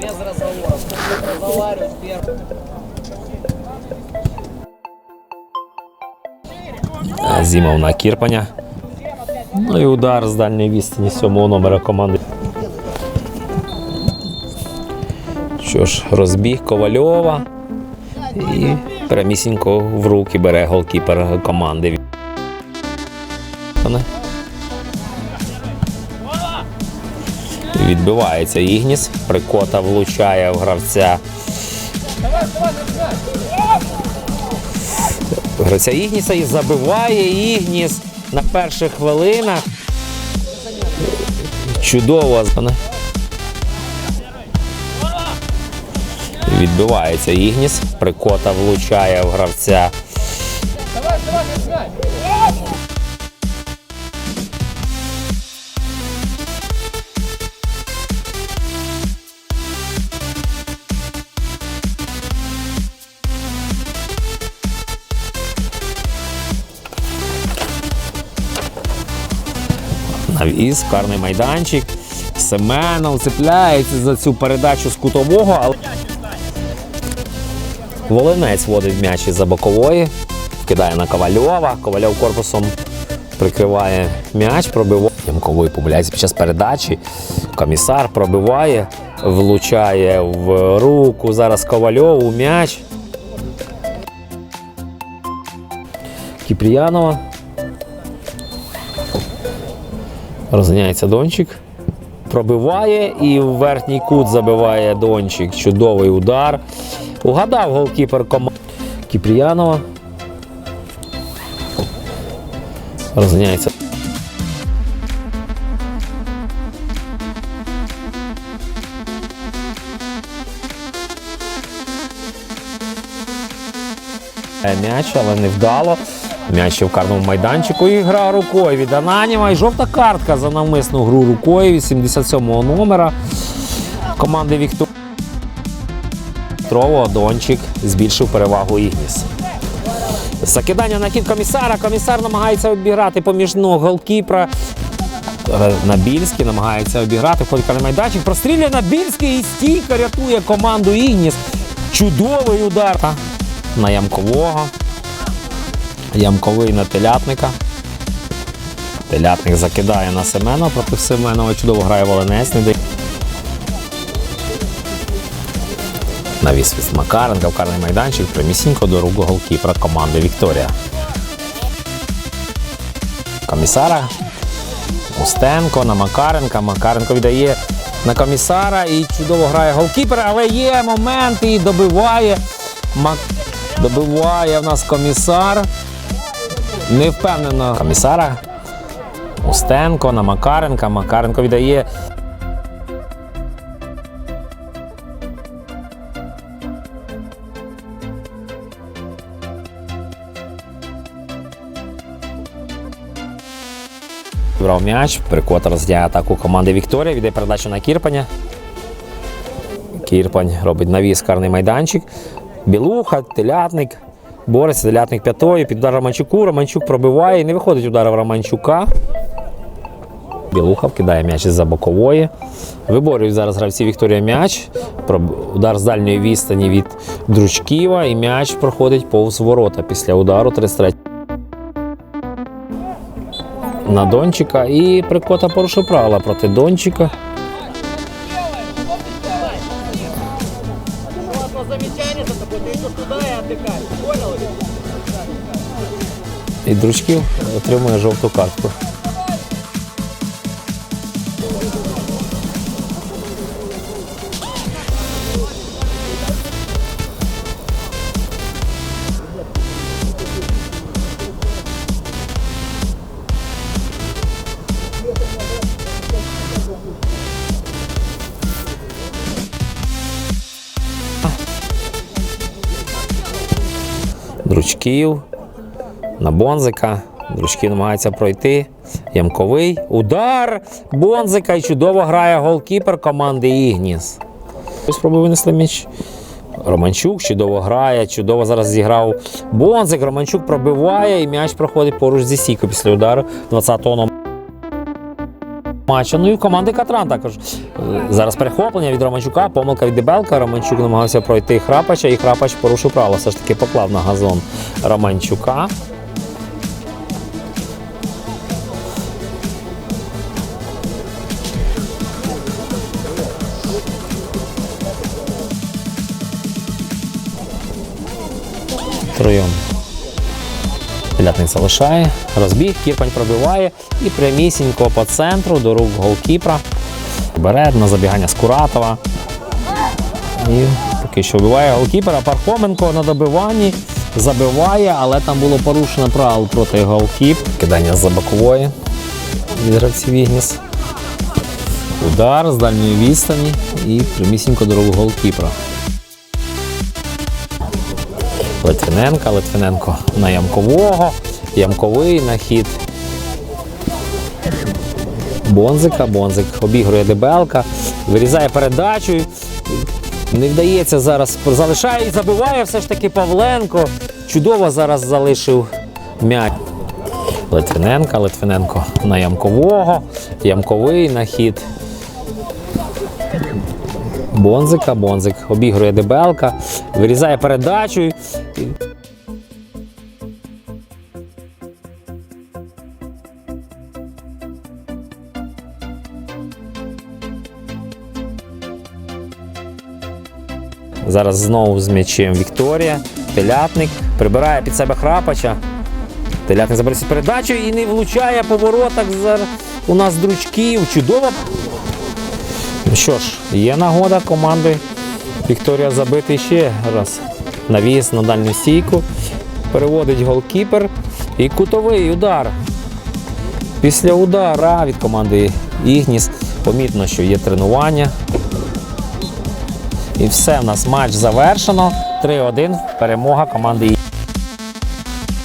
Без разговоров. Разговаривать первым. Зімов на Кірпаня. Ну і удар з дальньої відстані сьомого номера команди. Що ж, розбіг Ковальова і прямісінько в руки бере голкіпер команди. Відбивається Ігніс. Прикота влучає в гравця. Гравця Ігніса і забиває Ігніс на перших хвилинах. Чудово. Відбивається Ігніс. Прикота влучає в гравця. Навіз, карний майданчик. Семенов цепляється за цю передачу з кутового, але Волинець водить м'яч із за бокової, вкидає на Ковальова. Ковальов корпусом прикриває м'яч, пробиває. Ямковий помиляється під час передачі. Комісар пробиває, влучає в руку. Зараз Ковальову м'яч. Кіпріянова. Розганяється Дончик. Пробиває і в верхній кут забиває Дончик. Чудовий удар. Угадав голкіпер команди Кіпріянова. Розганяється. М'яч, але не вдало. М'яч ще в карному майданчику. І гра рукою від Ананіва. І жовта картка за навмисну гру рукою від 77-го номера команди Віктор. Трово Дончик збільшив перевагу Ігніс. Закидання на хід комісара. Комісар намагається обіграти поміж ног голкіпра. Е, Набільський намагається обіграти, на майданчик. Прострілює Набільський і стійко рятує команду Ігніс. Чудовий удар на Ямкового. Ямковий на телятника. Телятник закидає на Семенова. Проти Семенова чудово грає Волинець. Не. Навіс від Макаренка в майданчик прямісінько до рук голкіпера команди Вікторія. Комісара. Устенко на Макаренка. Макаренко віддає на комісара і чудово грає голкіпер, але є момент і добиває. Добиває в нас комісар. Не впевнено комісара. Устенко на Макаренка. Макаренко віддає Брав м'яч, перекота роздяє атаку команди Вікторія, віддає передачу на Кірпаня. Кірпань робить навіс карний майданчик. Білуха, телятник. Бореться, телятник п'ятою, під удар Романчуку. Романчук пробиває і не виходить удар в Романчука. Білуха вкидає м'яч із-за бокової. Виборюють зараз гравці Вікторія м'яч. Удар з дальньої відстані від Дручківа і м'яч проходить повз ворота після удару 33 на Дончика і Прикота порушив правила проти Дончика. Вот замечание за тобой. Ты идешь туда и отдыхаешь. І Дручків отримує жовту картку. Дручків на Бонзика. Дручків намагається пройти. Ямковий. Удар Бонзика і чудово грає голкіпер команди Ігніс. Спробує винесли м'яч. Романчук чудово грає, чудово зараз зіграв Бонзик. Романчук пробиває і м'яч проходить поруч зі сійкою після удару 20-го номера. матчу. Ну і команди Катран також. Зараз перехоплення від Романчука, помилка від Дебелка. Романчук намагався пройти Храпача, і Храпач порушив правила. Все ж таки поклав на газон Романчука. Троєм. Телятник залишає, розбіг, Кірпань пробиває і прямісінько по центру до рук голкіпра. Бере на забігання Скуратова. І поки що вбиває голкіпера. Пархоменко на добиванні забиває, але там було порушено правил проти голкіп. Кидання за бокової від гравців. Удар з дальньої відстані і прямісінько до рук голкіпера. Литвиненка, Литвиненко на ямкового, ямковий на хід. Бонзика, Бонзик обігрує дебелка, вирізає передачу. Не вдається зараз, залишає і забиває все ж таки Павленко. Чудово зараз залишив м'яч. Литвиненка, Литвиненко на ямкового, ямковий на хід. Бонзика, Бонзик обігрує дебелка, вирізає передачу. Зараз знову з м'ячем Вікторія. Телятник прибирає під себе храпача. Телятник забере передачу і не влучає по воротах. У нас дручків. Чудово. Ну що ж, є нагода команди Вікторія забити ще раз. Навіс на дальню стійку. Переводить голкіпер. І кутовий удар. Після удара від команди Ігніс помітно, що є тренування. І все, в нас матч завершено. 3-1. Перемога команди.